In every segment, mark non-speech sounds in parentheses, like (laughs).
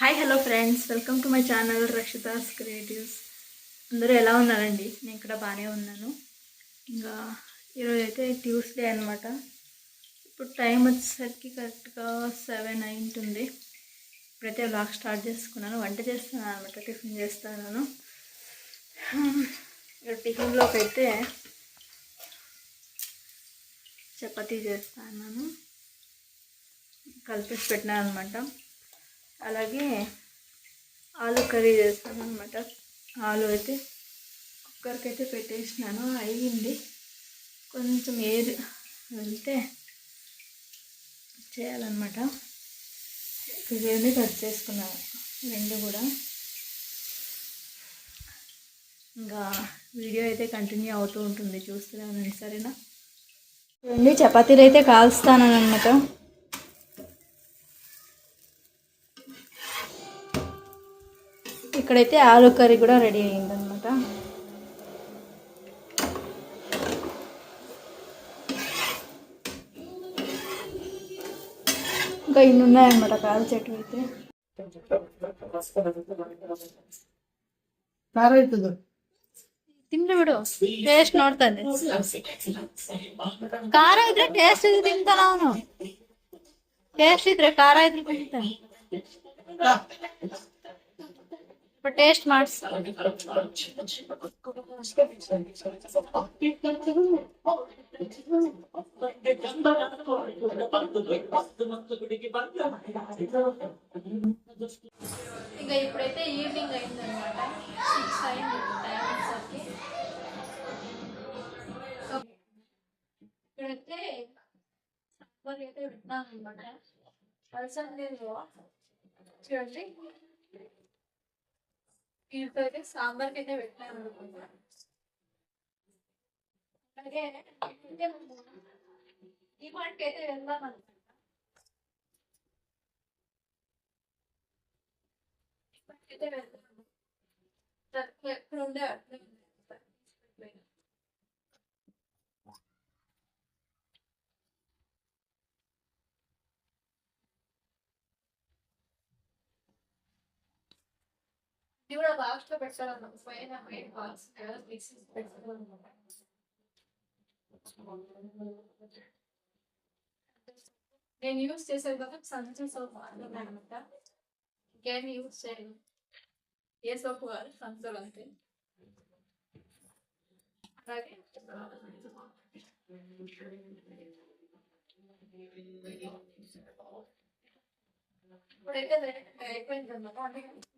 Hi hello friends welcome to my channel Rakshita's creatives అందరూ ఎలా ఉన్నారండి? నేను ఇక్కడ బాగానే ఉన్నాను. ఇంకా ఈరోజు అయితే ట్యూస్డే అనమాట ఇప్పుడు టైం వచ్చేసరికి కరెక్ట్గా సెవెన్ అయింటుంది. ఇప్పుడైతే బ్లాగ్ స్టార్ట్ చేసుకున్నాను. వంట చేస్తున్నాను అనమాట టిఫిన్ చేస్తున్నాను. ఇక్కడ టిఫిన్లోకి అయితే చపాతీ చేస్తాను కలిపేసి పెట్టినాను అనమాట అలాగే ఆలు కర్రీ చేస్తాను అనమాట ఆలు అయితే కుక్కర్కి అయితే పెట్టేసినాను అయ్యింది. కొంచెం ఏది వెళ్తే చేయాలన్నమాట. ఇవన్నీ కట్ చేసుకున్నాను రెండు కూడా. ఇంకా వీడియో అయితే కంటిన్యూ అవుతూ ఉంటుంది చూస్తున్నాను సరేనా? చూడండి చపాతీలు అయితే కాల్స్తాను అనమాట ఇక్కడైతే ఆలు కర్రీ కూడా రెడీ అయిందనమాట ఇంకా ఇన్ని ఉన్నాయన్నమాట కాలు చెట్టు అయితే ಖಾರ ಇರ್ತದ ತಿಂದ್ರೆ ಬಿಡು ಟೇಸ್ಟ್ ನೋಡ್ತಾನೆ ಖಾರ ಇದ್ರೆ ಟೇಸ್ಟ್ ಇದ್ರೆ ತಿಂತಾನ ಅವನು ಟೇಸ್ಟ್ ಇದ್ರೆ ಖಾರ ಇದ್ರೆ ತಿಂತಾನೆ ಟೇಸ್ಟ್ ಮಾಡಿಸ್ ఇంకా ఇప్పుడైతే ఈవినింగ్ అయింది అనమాట సిక్స్ అయింది టైం వచ్చేసరికి ఇక్కడైతే సాంబార్ అయితే వింటున్నాను అనమాట అలసందలో చూడండి వీటితో అయితే సాంబార్కి అయితే పెట్టాను అనుకుంటా. అలాగే ఈ మాటకి అయితే వెళ్దాం అనుకుంటా. అయితే Di una parte la persona non fue en la mayor parte de las veces personas no Can you say something sentence of Anamata? Can you say yes of what? Sansalante. Okay. Take a look.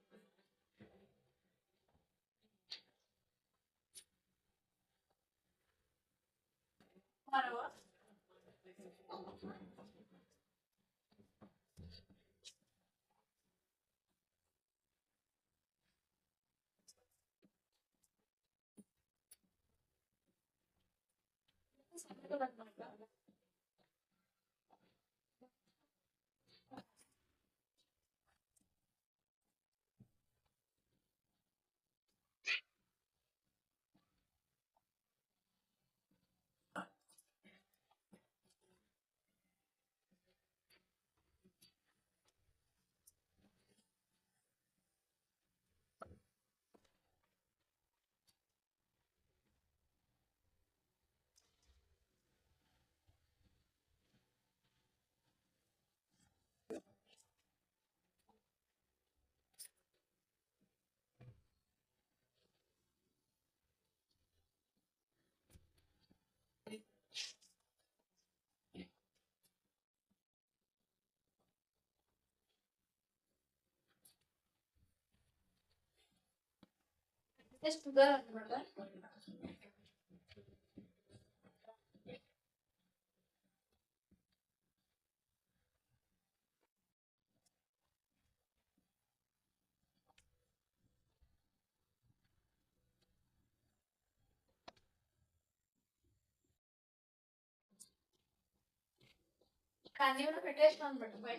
ఈ పట్టుకి ಎಷ್ಟು Kanjeevaram taste ಮಾಡ್ಬಿಟ್ಟು bye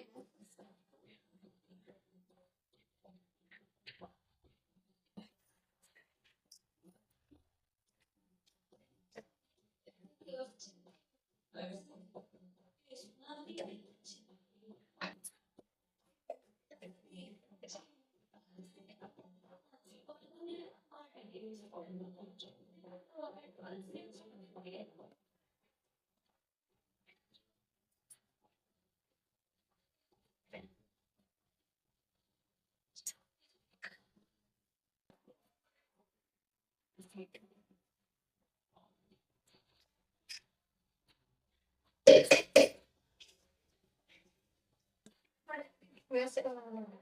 అనమాట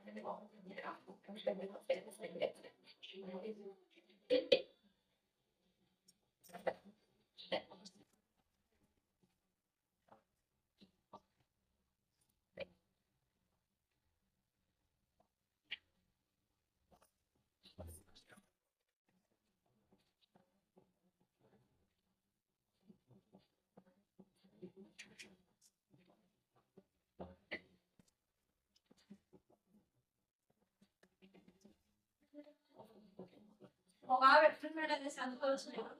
Well, Robert, put him in this on the post now.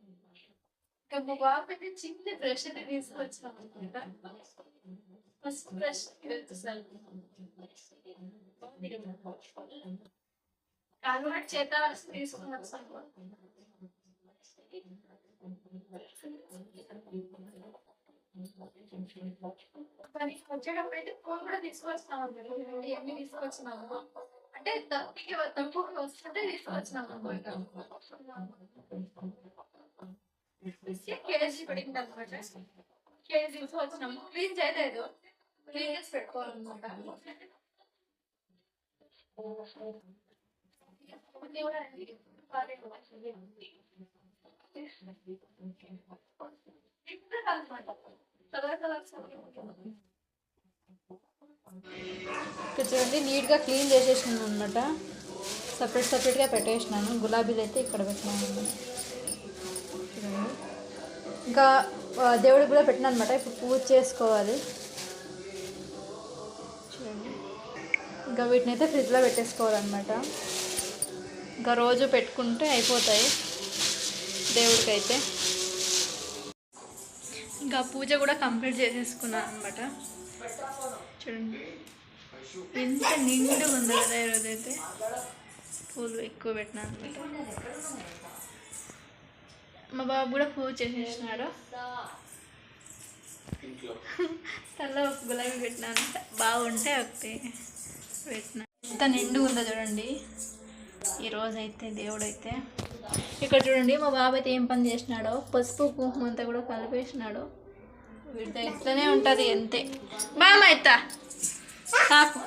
ఇంకా మా బాబు చిన్న brush అయితే తీసుకొచ్చాం అనమాట ఫస్ట్ బ్రష్ అలవాటు చేద్దాం తీసుకుని వచ్చాను వచ్చేటప్పుడు అయితే ఫోన్ కూడా తీసుకొచ్చినాము. అంటే తక్కువ తక్కువ వస్తుంటే తీసుకొచ్చినాము కేజీ పడింది అనమాట. కేజీ వచ్చినాము క్లీన్ చేయలేదు. క్లీన్ చేసి పెట్టుకోవాలన్నమాట. ఇక్కడ చూడండి నీట్గా క్లీన్ చేసేసినాను అనమాట సపరేట్ సపరేట్గా పెట్టేసినాను. గులాబీలు అయితే ఇక్కడ పెట్టినాను. అన్నమాట ఇంకా దేవుడికి కూడా పెట్టిన అనమాట ఇప్పుడు పూజ చేసుకోవాలి. చూడండి. ఇంకా వీటిని అయితే ఫ్రిడ్జ్లో పెట్టేసుకోవాలన్నమాట. ఇంకా రోజు పెట్టుకుంటే అయిపోతాయి దేవుడికైతే. ఇంకా పూజ కూడా కంప్లీట్ చేసేసుకున్నాను అనమాట చూడండి. ఎంత నిండుగా ఉంది కదా ఈరోజు అయితే పూలు ఎక్కువ పెట్టినా అనమాట మా బాబు కూడా పూజ చేసేసినాడు. (laughs) తల ఒక గులాబీ పెట్టినాను బాగుంటే ఒకటి పెట్టిన. ఎంత నిండుగా ఉందో చూడండి. ఈరోజు అయితే దేవుడు అయితే ఇక్కడ చూడండి మా బాబు అయితే ఏం పని చేసినాడో. పసుపు కుంకుమ అంతా కూడా కలిపేసినాడు. వీడితో ఇట్లనే ఉంటుంది అంతే. బామ్మ తాకు.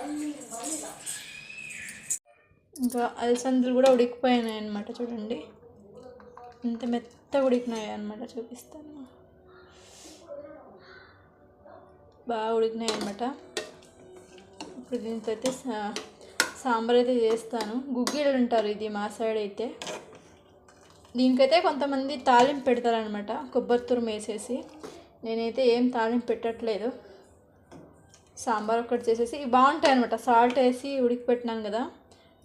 ఇంకా అలసందులు కూడా ఉడికిపోయినాయి అనమాట చూడండి. ఇంత మెత్త ఉడికినాయి అనమాట చూపిస్తాను. బాగా ఉడికినాయి అనమాట ఇప్పుడు దీంతో అయితే సాంబార్ అయితే చేస్తాను. గుగ్గిళ్ళు ఉంటారు ఇది మా సైడ్ అయితే. దీనికైతే కొంతమంది తాలింపు పెడతారనమాట కొబ్బరి తురుము వేసేసి. నేనైతే ఏం తాలింపు పెట్టట్లేదు. సాంబార్ ఒకటి చేసేసి బాగుంటాయి అనమాట సాల్ట్ వేసి ఉడికిపెట్టినాను కదా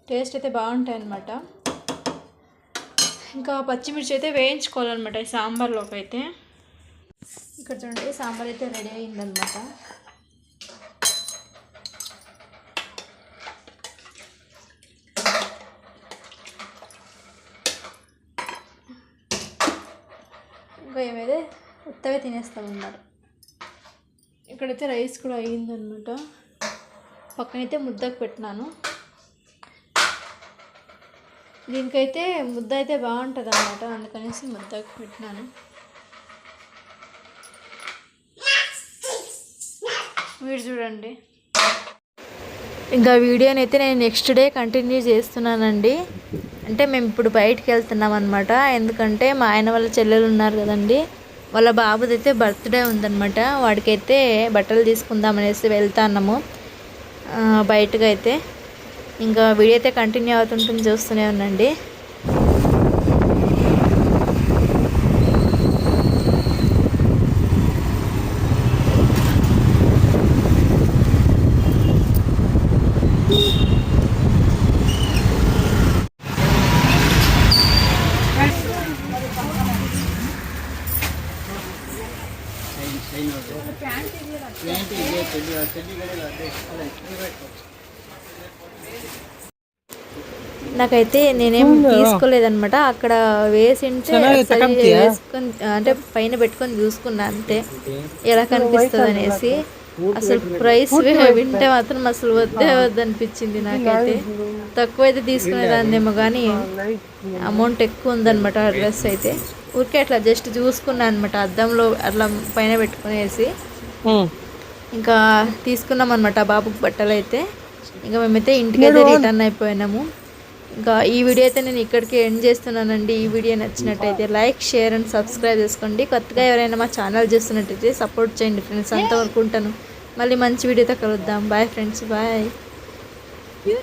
టేస్ట్ అయితే బాగుంటాయి అనమాట ఇంకా పచ్చిమిర్చి అయితే వేయించుకోవాలన్నమాట ఈ సాంబార్లోకి అయితే. ఇక్కడ చూడండి సాంబార్ అయితే రెడీ అయిందనమాట ఇంకా ఏమైతే ఉత్తవే తినేస్తాం అన్నమాట ఇక్కడైతే రైస్ కూడా అయ్యిందనమాట పక్కనైతే ముద్దకు పెట్టినాను. దీనికైతే ముద్ద అయితే బాగుంటుంది అనమాట అందుకనేసి ముద్దకు పెట్టినాను. మీరు చూడండి. ఇంకా వీడియోని అయితే నేను నెక్స్ట్ డే కంటిన్యూ చేస్తున్నానండి. అంటే మేము ఇప్పుడు బయటికి వెళ్తున్నాం అనమాట ఎందుకంటే మా ఆయన వాళ్ళ చెల్లెలు ఉన్నారు కదండి. వాళ్ళ బాబుది అయితే బర్త్డే ఉందన్నమాట. వాడికైతే బట్టలు తీసుకుందాం అనేసి వెళ్తాన్నాము. ఆ, బయటకు అయితే ఇంకా వీడియో అయితే కంటిన్యూ అవుతుంటుంది చూస్తూనే ఉండండి. నాకైతే నేనేం తీసుకోలేదన్నమాట. అక్కడ వేసింటే వేసుకొని అంటే పైన పెట్టుకొని చూసుకున్నా అంతే. ఎలా కనిపిస్తుంది అనేసి. అసలు ప్రైస్ వింటే మాత్రం అసలు వద్దే వద్దనిపించింది నాకైతే. తక్కువ అయితే తీసుకునేదాన్నేమో కానీ అమౌంట్ ఎక్కువ ఉందన్నమాట ఆ డ్రెస్ అయితే. ఊరికే అట్లా జస్ట్ చూసుకున్నాను అనమాట అద్దంలో అట్లా పైన పెట్టుకునేసి. ఇంకా తీసుకున్నాం అనమాట బాబుకి బట్టలు అయితే ఇంకా మేమైతే ఇంటికైతే రిటర్న్ అయిపోయినాము. ఇంకా ఈ వీడియో అయితే నేను ఇక్కడికి ఎండ్ చేస్తున్నానండి. ఈ వీడియో నచ్చినట్టయితే లైక్ షేర్ అండ్ సబ్స్క్రైబ్ చేసుకోండి. కొత్తగా ఎవరైనా మా ఛానల్ చేస్తున్నట్టయితే సపోర్ట్ చేయండి ఫ్రెండ్స్. అంతవరకు ఉంటాను. మళ్ళీ మంచి వీడియోతో కలుద్దాం. Bye friends. బాయ్.